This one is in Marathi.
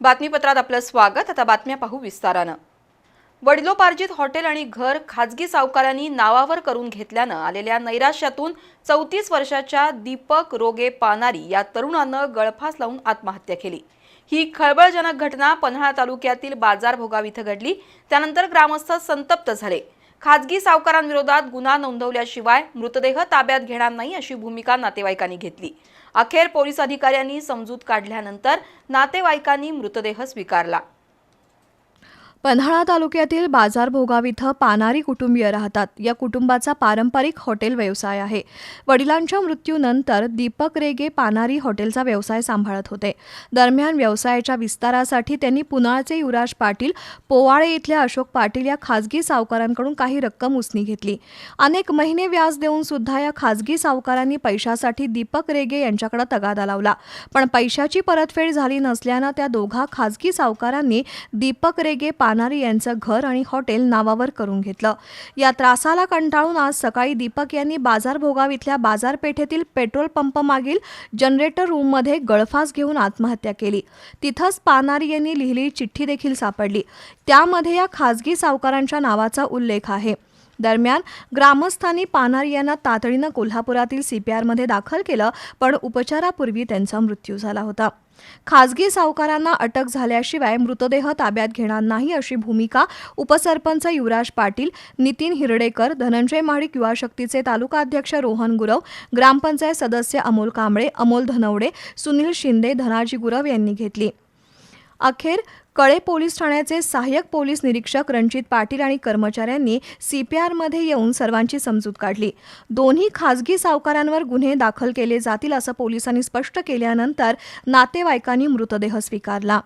बातमीपत्रात आपलं स्वागत. आता बातम्या पाहू विस्तारानं. वडिलोपार्जित हॉटेल आणि घर खाजगी सावकारांनी नावावर करून घेतल्यानं आलेल्या नैराश्यातून चौतीस वर्षाच्या दीपक रोगे पानारी या तरुणानं गळफास लावून आत्महत्या केली. ही खळबळजनक घटना पन्हाळा तालुक्यातील बाजार भोगाव इथं घडली. त्यानंतर ग्रामस्थ संतप्त झाले. खाजगी सावकारांविरोधात गुन्हा नोंदवल्याशिवाय मृतदेह ताब्यात घेणार नाही अशी भूमिका नातेवाईकांनी घेतली. अखेर पोलीस अधिकाऱ्यांनी समजूत काढल्यानंतर नातेवाईकांनी मृतदेह स्वीकारला. पन्हाळा तालुक्यातील बाजार भोगाव इथं पानारी कुटुंबीय राहतात. या कुटुंबाचा पारंपरिक हॉटेल व्यवसाय आहे. वडिलांच्या मृत्यूनंतर दीपक रेगे पानारी हॉटेलचा व्यवसाय सांभाळत होते. दरम्यान व्यवसायाच्या विस्तारासाठी त्यांनी पुनाळचे युवराज पाटील पोवाळे इथल्या अशोक पाटील या खाजगी सावकारांकडून काही रक्कम उसनी घेतली. अनेक महिने व्याज देऊन सुद्धा या खाजगी सावकारांनी पैशासाठी दीपक रेगे यांच्याकडे तगादा लावला. पण पैशाची परतफेड झाली नसल्यानं त्या दोघा खाजगी सावकारांनी दीपक रेगे पानारी यांचं घर आणि हॉटेल नावावर करून घेतलं. या त्रासाला कंटाळून आज सकाळी दीपक यांनी बाजार भोगाव इथल्या बाजारपेठेतील पेट्रोल पंप मागील जनरेटर रूममध्ये गळफास घेऊन आत्महत्या केली. तिथंच पानारी यांनी लिहिलेली चिठ्ठी देखील सापडली. त्यामध्ये या खाजगी सावकारांच्या नावाचा उल्लेख आहे. दरम्यान ग्रामस्थांनी पानारी यांना तातडीनं कोल्हापुरातील सीपीआरमध्ये दाखल केलं पण उपचारापूर्वी त्यांचा मृत्यू झाला होता. खाजगी सावकारांना अटक झाल्याशिवाय मृतदेह ताब्यात घेणार नाही अशी भूमिका उपसरपंच युवराज पाटील नितीन हिरडेकर धनंजय महाडिक युवा शक्तीचे तालुका अध्यक्ष रोहन गुरव ग्रामपंचायत सदस्य अमोल कांबळे अमोल धनवडे सुनील शिंदे धनाजी गुरव यांनी घेतली. अखेर कळे पोलीस ठाण्याचे सहाय्यक पोलीस निरीक्षक रणजित पाटील आणि कर्मचाऱ्यांनी सीपीआरमध्ये येऊन सर्वांची समजूत काढली. दोन्ही खासगी सावकारांवर गुन्हे दाखल केले जातील असं पोलिसांनी स्पष्ट केल्यानंतर नातेवाईकांनी मृतदेह स्वीकारला.